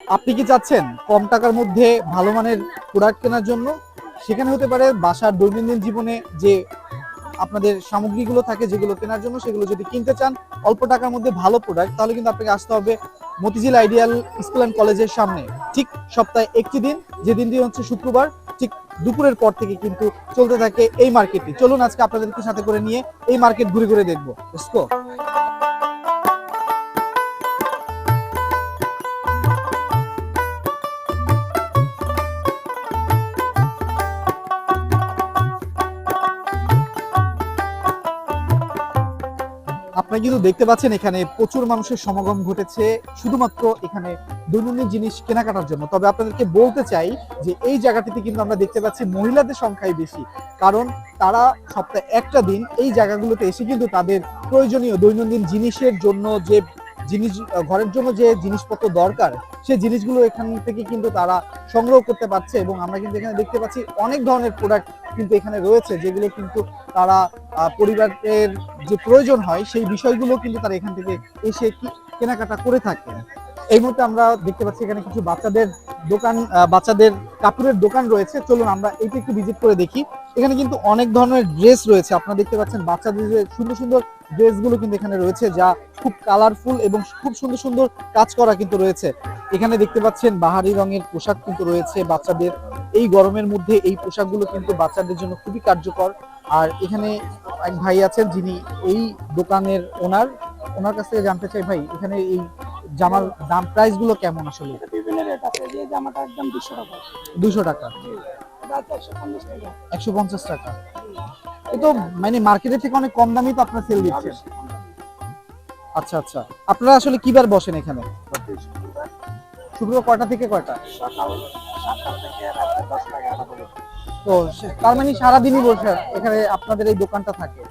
আপনি কি চাচ্ছেন কম টাকার মধ্যে ভালো মানের প্রোডাক্ট কেনার জন্য? সেখানে হতে পারে বাসার দৈনন্দিন জীবনে যে আপনাদের সামগ্রীগুলো থাকে যেগুলো কেনার জন্য সেগুলো যদি কিনতে চান, অল্প টাকার মধ্যে ভালো প্রোডাক্ট তাহলে কিন্তু আপনাকে আসতে হবে মতিঝিল আইডিয়াল স্কুল অ্যান্ড কলেজের সামনে। ঠিক সপ্তাহে একটি দিন, যে দিনটি হচ্ছে শুক্রবার, ঠিক দুপুরের পর থেকে কিন্তু চলতে থাকে এই মার্কেটটি চলুন আজকে আপনাদেরকে সাথে করে নিয়ে এই মার্কেট ঘুরে ঘুরে দেখব। Let's আপনারা কিন্তু দেখতে পাচ্ছেন এখানে প্রচুর মানুষের সমাগম ঘটেছে, শুধুমাত্র এখানে দৈনন্দিন জিনিস কেনাকাটার জন্য। তবে আপনাদেরকে বলতে চাই যে এই জায়গাটিতে কিন্তু আমরা দেখতে পাচ্ছি মহিলাদের সংখ্যাই বেশি। কারণ তারা সপ্তাহে একটা দিন এই জায়গাগুলোতে এসে কিন্তু তাদের প্রয়োজনীয় দৈনন্দিন জিনিসের জন্য যে জিনিস, ঘরের জন্য যে জিনিসপত্র দরকার সেই জিনিসগুলো এখান থেকে কিন্তু তারা সংগ্রহ করতে পারছে এবং আমরা কিন্তু এখানে দেখতে পাচ্ছি অনেক ধরনের প্রোডাক্ট কিন্তু এখানে রয়েছে, যেগুলো কিন্তু তারা পরিবারের যে প্রয়োজন হয়, সেই বিষয়গুলো কিন্তু তারা এখান থেকে এসে কেনাকাটা করে থাকে। এই মুহূর্তে আমরা দেখতে পাচ্ছি এখানে কিছু বাচ্চাদের দোকান বাচ্চাদের কাপড়ের দোকান রয়েছে। চলুন আমরা এইটা একটু ভিজিট করে দেখি। এখানে কিন্তু অনেক ধরনের ড্রেস রয়েছে। আপনারা দেখতে পাচ্ছেন বাচ্চাদের যে সুন্দর সুন্দর ড্রেসগুলো কিন্তু এখানে রয়েছে যা খুব কালারফুল এবং খুব সুন্দর সুন্দর কাজ করা কিন্তু রয়েছে। এখানে দেখতে পাচ্ছেন বাহারি রঙের পোশাক কিন্তু রয়েছে বাচ্চাদের। এই গরমের মধ্যে এই পোশাকগুলো কিন্তু বাচ্চাদের জন্য খুবই কার্যকর। আর এখানে এক ভাই আছেন যিনি এই দোকানের ওনার। ওনার কাছ থেকে জানতে চাই ভাই এখানে এই জামার দাম প্রাইসগুলো কেমন আসলে? বিভিন্ন রেট আছে যে জামাটা একদম দুশো টাকা। দুশো টাকা। একশো পঞ্চাশ টাকা। এ মানে মার্কেটের থেকে অনেক কম দামই তো আপনার সেল দিচ্ছেন। আচ্ছা আচ্ছা। আপনারা আসলে কিবার বসেন এখানে? শুক্রবার কয়টা থেকে কয়টা? তো তার মানে সারাদিনই বসে এখানে আপনাদের এই দোকানটা থাকে।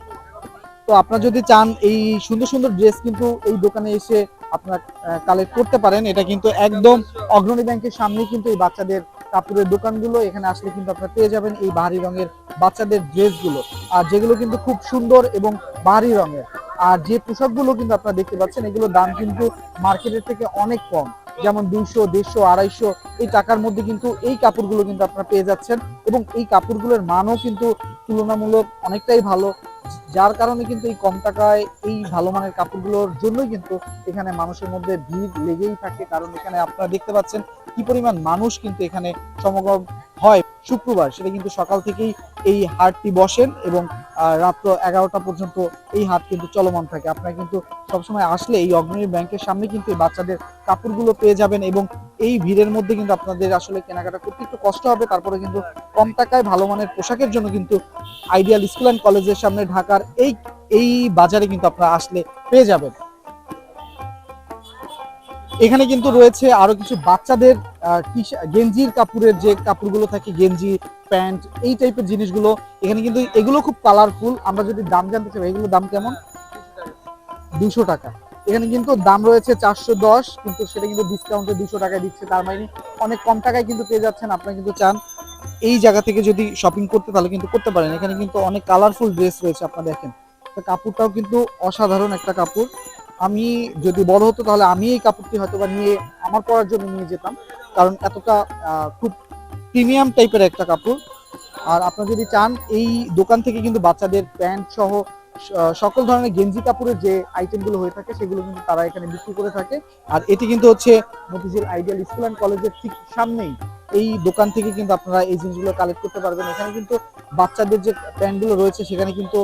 তো আপনারা যদি চান, এই সুন্দর সুন্দর ড্রেস কিন্তু এই দোকানে এসে আপনারা কালেক্ট করতে পারেন। এটা কিন্তু একদম অগ্রণী ব্যাংকের সামনেই কিন্তু এই বাচ্চাদের কাপড়ের দোকানগুলো, এখানে আসলে কিন্তু আপনারা পেয়ে যাবেন এই বাহারি রঙের বাচ্চাদের ড্রেসগুলো। আর যেগুলো কিন্তু খুব সুন্দর এবং বাহারি রঙের। আর যে পোশাকগুলো কিন্তু আপনারা দেখতে পাচ্ছেন, এগুলোর দাম কিন্তু মার্কেটের থেকে অনেক কম। যেমন দুইশো, দেড়শো, আড়াইশো, এই টাকার মধ্যে কিন্তু এই কাপড়গুলো কিন্তু আপনারা পেয়ে যাচ্ছেন। এবং এই কাপড়গুলোর মানও কিন্তু তুলনামূলক অনেকটাই ভালো। যার কারণে কিন্তু এই কম টাকায় এই ভালো মানের কাপড়গুলোর জন্যই কিন্তু এখানে মানুষের মধ্যে ভিড় লেগেই থাকে। কারণ এখানে আপনারা দেখতে পাচ্ছেন কি পরিমাণ মানুষ কিন্তু এখানে সমাগম হয়? শুক্রবার, সেটা কিন্তু সকাল থেকেই এই হাটটি বসেন এবং রাত্র এগারোটা পর্যন্ত এই হাট কিন্তু চলমান থাকে। আপনারা কিন্তু সবসময় আসলে এই অগ্রণী ব্যাংকের সামনে কিন্তু এই বাচ্চাদের কাপড়গুলো পেয়ে যাবেন এবং এই ভিড়ের মধ্যে কিন্তু আপনাদের আসলে কেনাকাটা করতে একটু কষ্ট হবে। তারপরে কিন্তু কম টাকায় ভালো মানের পোশাকের জন্য কিন্তু আইডিয়াল স্কুল অ্যান্ড কলেজের সামনে ঢাকার এই এই বাজারে কিন্তু আপনারা আসলে পেয়ে যাবেন। এখানে কিন্তু রয়েছে আরও কিছু বাচ্চাদের গেঞ্জির কাপড়ের যে কাপড়গুলো থাকে, গেঞ্জি, প্যান্ট, এই টাইপের জিনিসগুলো, এখানে কিন্তু এগুলো খুব কালারফুল আমরা যদি দাম জানতে চাই এগুলো দাম কেমন? দুশো টাকা। এখানে কিন্তু দাম রয়েছে চারশো দশ, কিন্তু সেটা কিন্তু ডিসকাউন্টে দুশো টাকায় দিচ্ছে। তার মানে অনেক কম টাকায় কিন্তু পেয়ে যাচ্ছেন, আপনারা কিন্তু চান এই জায়গা থেকে যদি শপিং করতে, তাহলে কিন্তু করতে পারেন। এখানে কিন্তু অনেক কালারফুল ড্রেস রয়েছে, আপনারা দেখেন। কাপড়টাও কিন্তু অসাধারণ একটা কাপড়। আমি যদি বড় হতো তাহলে আমি এই কাপড়টি হয়তো বা নিয়ে আমার পরার জন্য নিয়ে যেতাম। কারণ এতটা খুব প্রিমিয়াম টাইপের একটা কাপড়। আর আপনারা যদি চান, এই দোকান থেকে কিন্তু বাচ্চাদের প্যান্ট সহ সকল ধরনের গেঞ্জি কাপড়ের যে আইটেমগুলো হয়ে থাকে, সেগুলো কিন্তু তারা এখানে বিক্রি করে থাকে। আর এটি কিন্তু হচ্ছে মতিঝিল আইডিয়াল স্কুল অ্যান্ড কলেজের ঠিক সামনেই। এই দোকান থেকে কিন্তু আপনারা এই জিনিসগুলো কালেক্ট করতে পারবেন। এখানে কিন্তু বাচ্চাদের যে প্যান্টগুলো রয়েছে, সেখানে কিন্তু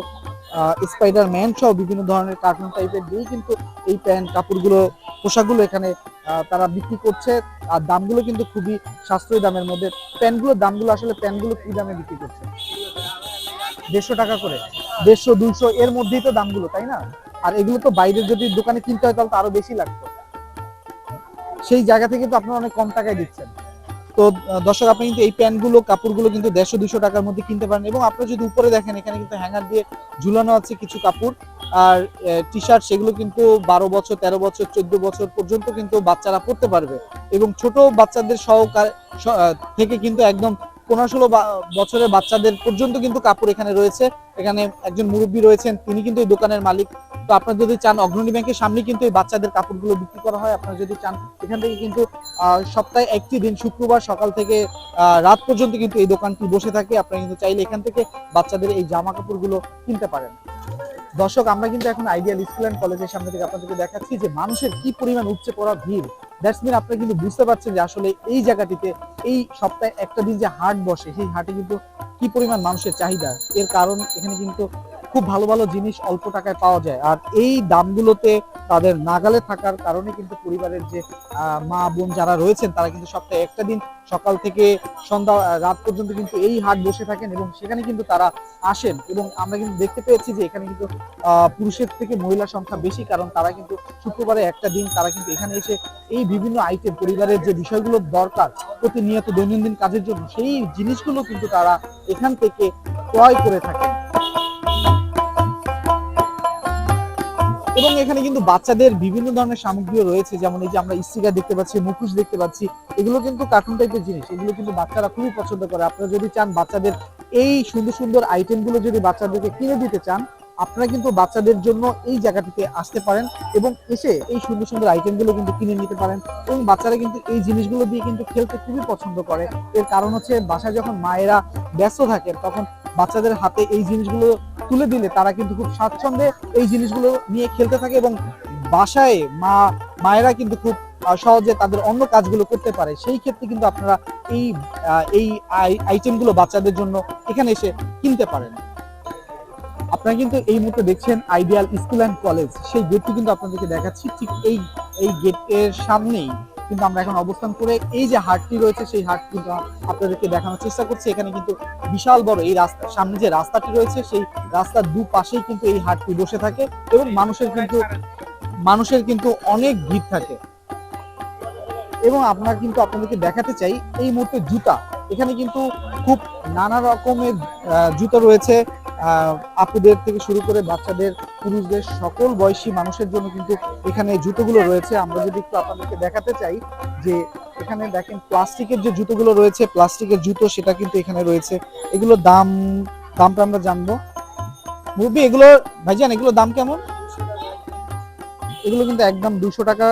স্পাইডার ম্যান সহ বিভিন্ন ধরনের কার্টুন টাইপের দিয়েই কিন্তু এই প্যান্ট কাপড়গুলো, পোশাকগুলো এখানে তারা বিক্রি করছে। আর দামগুলো কিন্তু খুবই সাশ্রয়ী দামের মধ্যে। প্যান্টগুলোর দামগুলো আসলে প্যান্টগুলো কি দামে বিক্রি করছে। দেড়শো টাকা করে। দেড়শো, দুইশো, এর মধ্যেই তো দামগুলো, তাই না? আর এগুলো তো বাইরে যদি দোকানে কিনতে হয় তাহলে তো আরও বেশি লাগতো। সেই জায়গা থেকে তো আপনারা অনেক কম টাকায় দিচ্ছেন। তো দর্শক, আপনি কিন্তু এই প্যান্ট প্যান্টগুলো, কাপড়গুলো কিন্তু দেড়শো দুশো টাকার মধ্যে কিনতে পারেন এবং আপনি যদি উপরে দেখেন, এখানে কিন্তু হ্যাঙ্গার দিয়ে ঝুলানো আছে কিছু কাপড়। আর টি শার্ট সেগুলো কিন্তু বারো বছর, তেরো বছর, চোদ্দ বছর পর্যন্ত কিন্তু বাচ্চারা পড়তে পারবে। এবং ছোট বাচ্চাদের সহকার থেকে কিন্তু একদম পনেরো ষোলো বছরের বাচ্চাদের পর্যন্ত কিন্তু কাপড় এখানে রয়েছে। এখানে একজন মুরব্বী রয়েছেন, তিনি কিন্তু এই দোকানের মালিক। তো আপনারা যদি চান, অগ্রণী ব্যাংকের সামনে কিন্তু এই বাচ্চাদের কাপড়গুলো বিক্রি করা হয়। আপনারা যদি চান, এখান থেকে কিন্তু সপ্তাহে একটি দিন, শুক্রবার সকাল থেকে রাত পর্যন্ত কিন্তু এই দোকানটি বসে থাকে। আপনারা কিন্তু চাইলে এখান থেকে বাচ্চাদের এই জামা কাপড়গুলো কিনতে পারেন। দর্শক, আমরা কিন্তু এখন আইডিয়াল স্কুল অ্যান্ড কলেজের সামনে থেকে আপনাদেরকে দেখাচ্ছি যে মানুষের কি পরিমাণ উপচে পড়া ভিড়। দ্যাটস মিন আপনারা কিন্তু বুঝতে পারছেন যে আসলে এই জায়গাটিতে, এই সপ্তাহে একটা দিন যে হাট বসে, সেই হাটে কিন্তু কি পরিমাণ মানুষের চাহিদা? এর কারণ এখানে কিন্তু খুব ভালো ভালো জিনিস অল্প টাকায় পাওয়া যায়। আর এই দামগুলোতে তাদের নাগালে থাকার কারণে কিন্তু পরিবারের যে মা বোন যারা রয়েছেন, তারা কিন্তু সপ্তাহে একটা দিন সকাল থেকে সন্ধ্যা রাত পর্যন্ত কিন্তু এই হাট বসে থাকেন এবং সেখানে কিন্তু তারা আসেন এবং আমরা কিন্তু দেখতে পেয়েছি যে এখানে কিন্তু পুরুষের থেকে মহিলার সংখ্যা বেশি কারণ তারা কিন্তু শুক্রবারে একটা দিন তারা কিন্তু এখানে এসে এই বিভিন্ন আইটেম পরিবারের যে বিষয়গুলো দরকার, প্রতিনিয়ত দৈনন্দিন কাজের জন্য সেই জিনিসগুলো কিন্তু তারা এখান থেকে ক্রয় করে থাকে এবং এখানে কিন্তু বাচ্চাদের বিভিন্ন ধরনের সামগ্রীও রয়েছে, যেমন এই যে আমরা স্টিকার দেখতে পাচ্ছি, মুখোশ দেখতে পাচ্ছি, এগুলো কিন্তু কার্টুন টাইপের জিনিস। এগুলো কিন্তু বাচ্চারা খুবই পছন্দ করে। আপনারা যদি চান বাচ্চাদের এই সুন্দর সুন্দর আইটেমগুলো যদি বাচ্চাদেরকে কিনে দিতে চান, আপনারা কিন্তু বাচ্চাদের জন্য এই জায়গাটিতে আসতে পারেন এবং এসে এই সুন্দর সুন্দর আইটেমগুলো কিন্তু কিনে নিতে পারেন এবং বাচ্চারা কিন্তু এই জিনিসগুলো দিয়ে কিন্তু খেলতে খুবই পছন্দ করে। এর কারণ হচ্ছে বাসায় যখন মায়েরা ব্যস্ত থাকেন, তখন বাচ্চাদের হাতে এই জিনিসগুলো তুলে দিলে তারা কিন্তু খুব স্বাচ্ছন্দ্যে এই জিনিসগুলো নিয়ে খেলতে থাকে এবং বাসায় মা, মায়েরা কিন্তু খুব সহজে তাদের অন্য কাজগুলো করতে পারে। সেই ক্ষেত্রে কিন্তু আপনারা এই এই আইটেমগুলো বাচ্চাদের জন্য এখানে এসে কিনতে পারেন। আপনারা কিন্তু এই মুহূর্তে দেখছেন আইডিয়াল স্কুল অ্যান্ড কলেজ সেই গেটটি কিন্তু আপনাদেরকে দেখাচ্ছি। ঠিক এই এই গেটের সামনেই কিন্তু আমরা এখন অবস্থান করে এই যে হাটটি রয়েছে, সেই হাট কিন্তু আপনাদেরকে দেখানোর চেষ্টা করছি। এখানে কিন্তু বিশাল বড় এই রাস্তা, সামনে যে রাস্তাটি রয়েছে, সেই রাস্তার দুপাশেই কিন্তু এই হাটটি বসে থাকে এবং মানুষের কিন্তু মানুষের কিন্তু অনেক ভিড় থাকে। এবং আমরা কিন্তু আপনাদেরকে দেখাতে চাই, এই মুহূর্তে জুতা। এখানে কিন্তু খুব নানা রকমের জুতো রয়েছে। আপুদের থেকে শুরু করে বাচ্চাদের, পুরুষদের, সকল বয়সী মানুষের জন্য কিন্তু এখানে জুতোগুলো রয়েছে। আমরা যদি একটু আপনাদেরকে দেখাতে চাই যে এখানে দেখেন প্লাস্টিকের যে জুতোগুলো রয়েছে, প্লাস্টিকের জুতো সেটা কিন্তু এখানে রয়েছে। এগুলো দাম, দামটা আমরা জানব। মুরব্বী এগুলো, ভাইজান, এগুলোর দাম কেমন? এগুলো কিন্তু একদম দুশো টাকা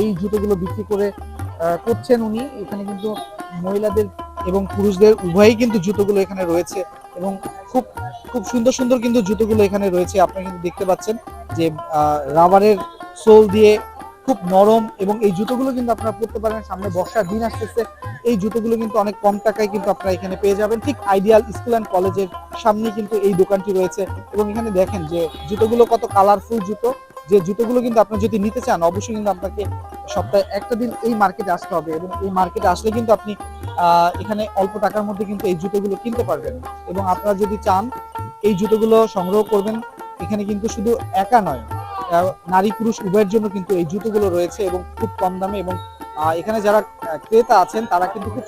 এই জুতোগুলো বিক্রি করে করছেন উনি। এখানে কিন্তু মহিলাদের এবং পুরুষদের উভয়ই কিন্তু জুতোগুলো এখানে রয়েছে এবং খুব খুব সুন্দর সুন্দর কিন্তু জুতোগুলো এখানে রয়েছে। আপনারা কিন্তু দেখতে পাচ্ছেন যে রাবারের সোল দিয়ে খুব নরম এবং এই জুতোগুলো কিন্তু আপনারা পরতে পারেন। সামনে বর্ষার দিন আসতেছে। এই জুতোগুলো কিন্তু অনেক কম টাকায় কিন্তু আপনারা এখানে পেয়ে যাবেন। ঠিক আইডিয়াল স্কুল অ্যান্ড কলেজের সামনে কিন্তু এই দোকানটি রয়েছে। এবং এখানে দেখেন যে জুতোগুলো কত কালারফুল জুতো। যে জুতোগুলো কিন্তু আপনি যদি নিতে চান, অবশ্যই কিন্তু আপনাকে সপ্তাহে একটা দিন এই মার্কেটে আসতে হবে। এবং এই মার্কেটে আসলে কিন্তু আপনি এখানে অল্প টাকার মধ্যে কিন্তু এই জুতোগুলো কিনতে পারবেন। এবং আপনারা যদি চান, এই জুতোগুলো সংগ্রহ করবেন, এখানে কিন্তু শুধু একা নয় নারী পুরুষ উভয়ের জন্য কিন্তু এই জুতোগুলো রয়েছে এবং খুব কম দামে এবং এখানে যারা ক্রেতা আছেন, তারা কিন্তু খুব